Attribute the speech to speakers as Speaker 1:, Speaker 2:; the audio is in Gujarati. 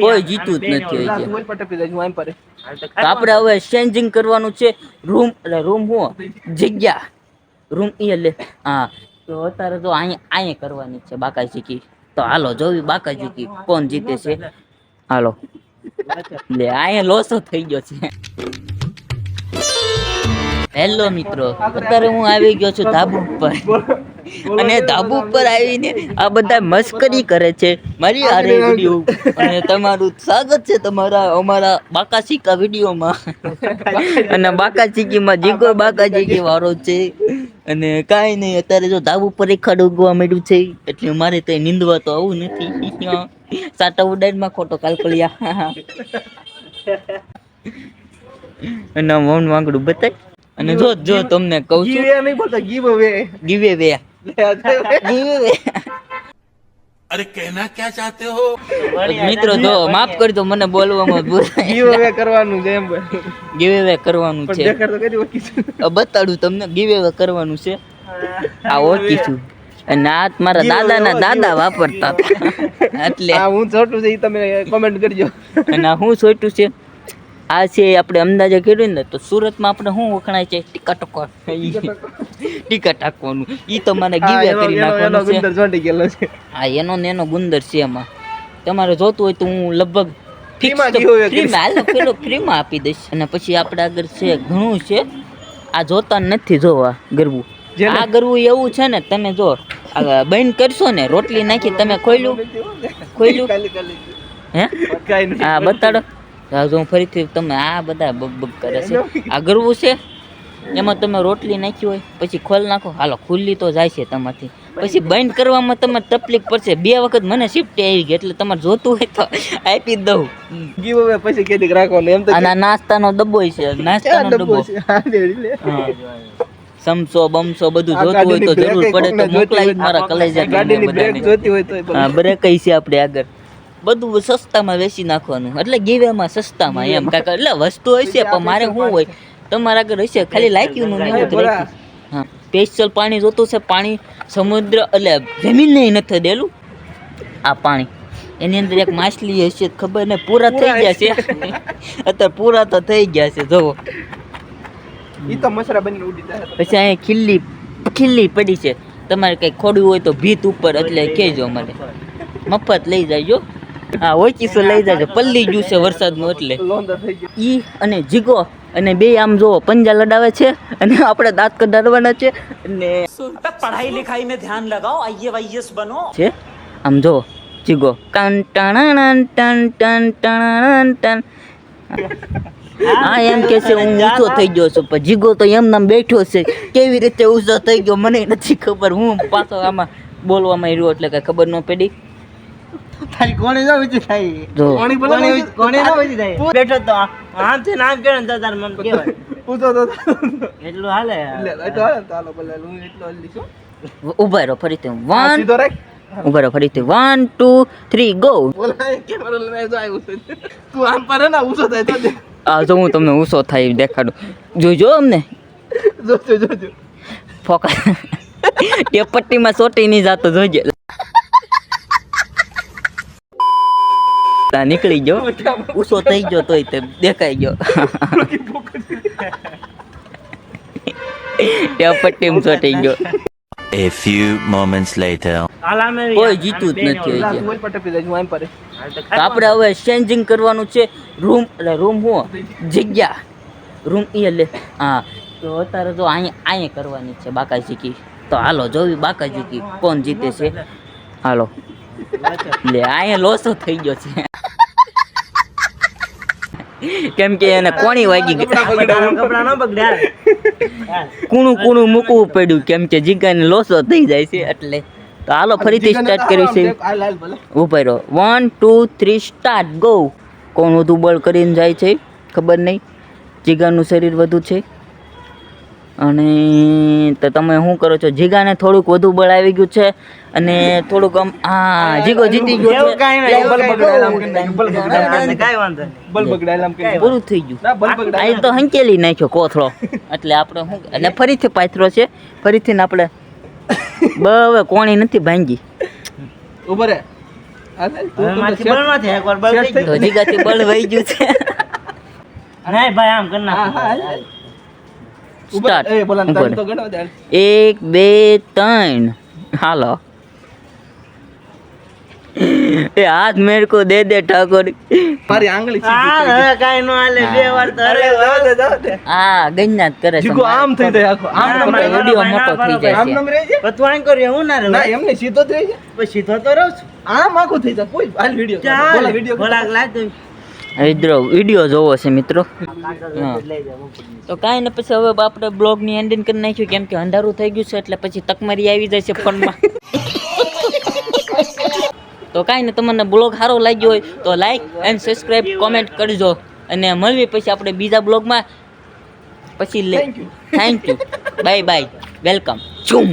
Speaker 1: કોઈ જીતું જ નથી
Speaker 2: લા, પર. પરે.
Speaker 1: આપણે હવે ચેન્જિંગ કરવાનું છે. રૂમ એટલે રૂમ હું? જગ્યા. રૂમ એ એટલે હા. તો અત્યારે તો અહીંયા અહીંયા કરવાની છે બાકાજીકી તો હાલો જોવી બાકાજીકી કોણ જીતે છે? હાલો. લે અહીંયા લોસો થઈ ગયો છે. હેલો મિત્રો. અત્યારે હું આવી ગયો છું ધાબુ ઉપર. અને ધાબુ ઉપર આવીને આ બધા મસ્કરી કરે છે. મારી આરે વીડિયો અને તમારું સ્વાગત છે તમારા અમારા બાકાચીકા વિડીયોમાં. અને બાકાચીકીમાં જીગો બાકાચીકી વાળો છે. અને કાંઈ નહીં અત્યારે જો ધાબુ ઉપર રેખાડ ઉગવા માંડ્યું છે એટલે મારે તો નીંદવા તો આવું નથી. સાટા ઉડાડમાં ખોટો કાલકલિયા. અને મૌન વાંગડું બતાય. અને જો જો તમને કહું છું. ગીવે વે ગીવે વે
Speaker 3: અરે કહેના ક્યાં ચાહતે હો?
Speaker 1: મિત્રો જો માફ કરજો મને બોલવામાં ભૂલ
Speaker 2: ગીવ અવે કરવાનું છે એમ
Speaker 1: ગીવ અવે કરવાનું છે. બતાડું તમને ગીવ અવે કરવાનું છે. આ ઓકી છું. નાત મારા દાદાના દાદા વાપરતા એટલે
Speaker 2: આ હું છોટું છે એ તમે કોમેન્ટ કરજો.
Speaker 1: અને હું છોટું છે આ છે આપણે અંદાજે કર્યું ને તો સુરતમાં આપણે શું વખણાય છે? ટીકા ટકો. ટીકા ટાકવાનું ઈ તો મને ગીવે કરી
Speaker 2: એનો
Speaker 1: છે.
Speaker 2: ગુંદર ગયેલો છે.
Speaker 1: હા એનો ને એનો ગુંદર છે એમાં. તમારે જોતું હોય તો હું લગભગ fix
Speaker 2: Free માં
Speaker 1: તો
Speaker 2: giveaway
Speaker 1: free
Speaker 2: કરીશ.
Speaker 1: માં, હાલો પેલો ફ્રીમાં આપી દઈશ. અને પછી આપણે આગળ છે ઘણું છે. આ જોતા નથી જોવા ગરબું. આ ગરબું એવું છે ને તમે જો બંધ કરશો ને રોટલી નાખી તમે ખોલ્યું ખોલ્યું
Speaker 2: ખાલી ખાલી
Speaker 1: હે હા બતાડો. હું ફરીથી તમે આ બધા બગ બગ કરે છે. આ ગરવું છે? એમાં તમે રોટલી નાખી હોય પછી ખોલ નાખો. હાલો ખુલ્લી તો જાય છે તમારથી. પછી બંધ કરવામાં તમારે તકલીફ પડશે. બે વખત મને શિફ્ટ આવી ગઈ એટલે તમારે જોતું હોય તો આપી દઉં.
Speaker 2: ગીવ away પછી કેદીક રાખવાનું? એમ તો
Speaker 1: અને આ નાસ્તાનો ડબ્બો છે. નાસ્તાનો
Speaker 2: ડબ્બો છે?
Speaker 1: સમસો બમસો બધું જોતું હોય તો જરૂર પડે તો મોકલાવી મારા કલેજા
Speaker 2: ગાડીની બ્રેક જોતી હોય તો
Speaker 1: હા બ્રેક છે આપણે આગળ. બધું સસ્તામાં વેચી નાખવાનું. એટલે ગીવેમાં સસ્તામાં એમ. કાકા એટલે વસ્તુ હશે પણ મારે શું હોય? તમારા આગળ હશે. ખાલી લાગ્યું નું હા. સ્પેશિયલ પાણી જોતું છે પાણી સમુદ્ર એટલે જમીનને નથી દેલું. આ પાણી. એની અંદર એક માછલી હશે ખબર ને? પૂરા થઈ ગયા છે. અત્યારે પૂરા તો થઈ ગયા છે જોવો.
Speaker 2: ઈ તો મસરા બની ઉડી જાય.
Speaker 1: પછી અહીંયા ખીલ્લી ખીલ્લી પડી છે. તમારે કઈ ખોડવું હોય તો ભીત ઉપર એટલે કહેજો મને. મફત લઈ જાયજો હા ઓચીસો લઈ જાજો. પલ્લી ગયું છે વરસાદનું એટલે. ઈ અને જીગો અને બે આમ જો પંજા લડાવે છે અને આપણે દાંત કડાડવાના છે અને
Speaker 4: પઢાઈ લિખાઈ મેં ધ્યાન લગાઓ આઈએસ બનો.
Speaker 1: છે? આમ જો જીગો. ટન ટણ ટણ ટન ટણ ટન હા એમ કે છે હું ઊંચો થઈ ગયો છું પણ જીગો તો એમ નામ બેઠો છે. કેવી રીતે ઊંચો થઈ ગયો મને નથી ખબર. હું પાછો આમાં બોલવામાં રહ્યો એટલે કઈ ખબર ન પડી.
Speaker 2: તારી કોણે જાવ છે થાય.
Speaker 1: જો.
Speaker 2: કોણી બોલે કોણે ના હોય થાય.
Speaker 5: બેઠો તો આમથી નામ કે ને તાર મન કહેવાય
Speaker 2: પૂછો તો
Speaker 5: એટલું હાલે.
Speaker 2: લે તો હાલે તો હાલો બોલે હું એટલો હલ્લી છું.
Speaker 1: ઊભા રહો ફરી
Speaker 2: આ
Speaker 1: વન
Speaker 2: સીધો રાખ.
Speaker 1: ઊભા રહો ફરીથી. વન ટુ થ્રી ગો
Speaker 2: બોલાય કેમેરો લઈને આવ્યો તો આવ્યો તું આમ પર ના ઉસો થાય તો
Speaker 1: આ જો હું તમને ઊંચો થાય દેખાડું. જોજો અમને.
Speaker 2: જોજો જોજો.
Speaker 1: ફોકા ટેપટ્ટીમાં સોટી નહીં જાતો જોજે તા નીકળી ગયો. ઊંચો થઈ ગયો તોય તે દેખાઈ ગયો. ટપટ ટીમ સોટી ગયો.
Speaker 6: A few moments later.
Speaker 1: કોઈ જીતું જ નથી
Speaker 2: લા,
Speaker 1: આપણે હવે ચેન્જિંગ કરવાનું છે. રૂમ એટલે રૂમ હું? જગ્યા. રૂમ એ એટલે હા. તો અત્યારે તો અહીંયા અહીંયા કરવાની છે બાકાજીકી તો હાલો જોવી બાકાજીકી કોણ જીતે છે. હાલો. લે અહીંયા લોસો થઈ ગયો છે. કેમ કે એને કોણી વાગી ગઈ
Speaker 5: કપડા ન બગડ્યા.
Speaker 1: કૂણું કૂણું મૂકવું પડ્યું કેમ કે જીગાને લોસો થઈ જાય છે એટલે તો હાલો ફરીથી સ્ટાર્ટ કર્યું છે.
Speaker 2: હાલ,
Speaker 1: રહો one two three start go કોણ વધુ બળ કરીને જાય છે ખબર નહીં. જીગાનું શરીર વધુ છે. અને તો તમે શું કરો છો જીગાને થોડુંક વધુ બળ આવી ગયું છે અને થોડુંક આમ હા જીગો જીતી ગયો છે.
Speaker 5: કાંઈ નહીં,
Speaker 2: બલ બગડાયેલા આમ કરી નાખ્યું, બલ બગડાયેલા.
Speaker 5: કાંઈ વાંધો નહીં
Speaker 2: બલ બગડાયેલા આમ કરી નાખ્યું.
Speaker 1: પૂરું થઈ ગયું આ તો હંકેલી નાખ્યો કોથળો એટલે આપણે શું એટલે ફરીથી પાથરો છે ફરીથી ને આપણે બવે કોણી નથી ભાંગી
Speaker 2: ઊભો રે.
Speaker 1: જીગાથી બળ વહી ગયું છે
Speaker 5: ભાઈ આમ કરી નાખો.
Speaker 2: હા,
Speaker 1: સ્ટાર્ટ
Speaker 2: એ બોલા તો ગણો
Speaker 1: એક બે ત્રણ. હાલો. એ હાથ મેરે કો દે દે ઠાકોર.
Speaker 2: મારી આંગળી
Speaker 5: હા, કાંઈ નો હાલે, બે વાર તો
Speaker 2: અરે, જાવ દે, જાઓ દે.
Speaker 1: આ ગજનાથ કરે છે
Speaker 2: જીગો આમ થઈ જાય આખો. આમ
Speaker 5: ના,
Speaker 2: નમ.
Speaker 1: વીડિયો મોટો થઈ જાય
Speaker 2: આમ નમ રહી જાય.
Speaker 5: પણ તું હું ના રહું.
Speaker 2: ના એમને સીધો જ રહી જાય
Speaker 5: પછી સીધો તો રહું છું.
Speaker 2: આમ આખો થઈ જાય. કોઈ હાલ વિડિયો બોલા વિડિયો
Speaker 5: બોલા લાજ દઉં.
Speaker 1: મિત્રો વીડિયો જોવો છે મિત્રો. તો કાંઈ ને પછી હવે આપણે બ્લોગની એન્ડિંગ કરી નાખ્યું કેમ કે અંધારું થઈ ગયું છે એટલે પછી તકમારી આવી જાય છે ફોનમાં. તો કાંઈ ને તમને બ્લોગ સારો લાગ્યો હોય તો લાઈક એન્ડ સબસ્ક્રાઈબ કોમેન્ટ કરજો. અને મળવી પછી આપણે બીજા બ્લોગમાં. પછી લે thank you bye bye welcome ચુમ